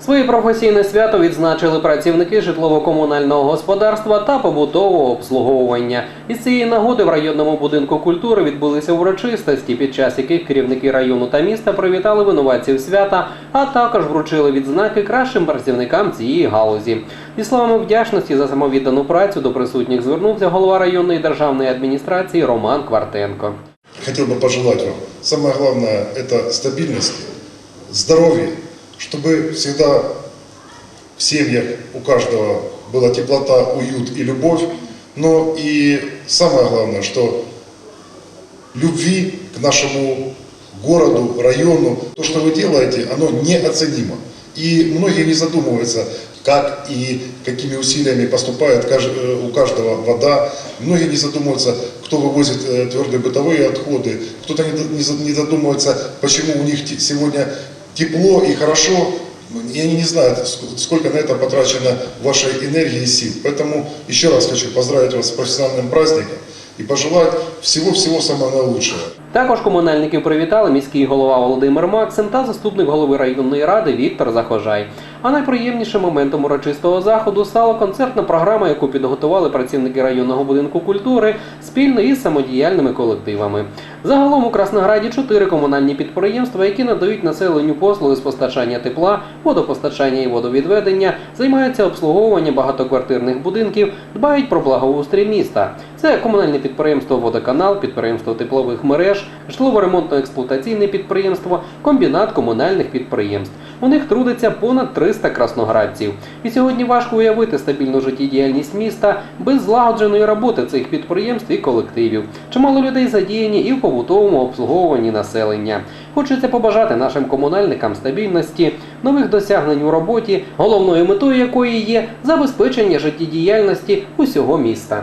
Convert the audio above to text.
Своє професійне свято відзначили працівники житлово-комунального господарства та побутового обслуговування. Із цієї нагоди в районному будинку культури відбулися урочистості, під час яких керівники району та міста привітали винуватців свята, а також вручили відзнаки кращим працівникам цієї галузі. Зі словами вдячності за самовіддану працю до присутніх звернувся голова районної державної адміністрації Роман Квартенко. Хотел бы пожелать вам, самое главное, это стабильности, здоровья, чтобы всегда в семьях у каждого была теплота, уют и любовь, но и самое главное, что любви к нашему городу, району. То, что вы делаете, оно неоценимо. И многие не задумываются, как и какими усилиями поступает э, у каждого вода. Многие не задумываются, кто вывозит э, твердые бытовые отходы. Кто-то не задумывается, почему у них сегодня тепло и хорошо. И они не знают, ск- сколько на это потрачено вашей энергии и сил. Поэтому еще раз хочу поздравить вас с профессиональным праздником и пожелать всего-всего самого наилучшего. Також комунальників привітали міський голова Володимир Максим та заступник голови районної ради Віктор Захожай. А найприємнішим моментом урочистого заходу стала концертна програма, яку підготували працівники районного будинку культури спільно із самодіяльними колективами. Загалом у Краснограді чотири комунальні підприємства, які надають населенню послуги з постачання тепла, водопостачання і водовідведення, займаються обслуговуванням багатоквартирних будинків, дбають про благоустрій міста. Це комунальне підприємство Водоканал, підприємство теплових мереж, житлово-ремонтно-експлуатаційне підприємство, комбінат комунальних підприємств. У них трудиться понад 300 красноградців. І сьогодні важко уявити стабільну життєдіяльність міста без злагодженої роботи цих підприємств і колективів. Чимало людей задіяні і в побутовому обслуговуванні населення. Хочеться побажати нашим комунальникам стабільності, нових досягнень у роботі, головною метою якої є забезпечення життєдіяльності усього міста.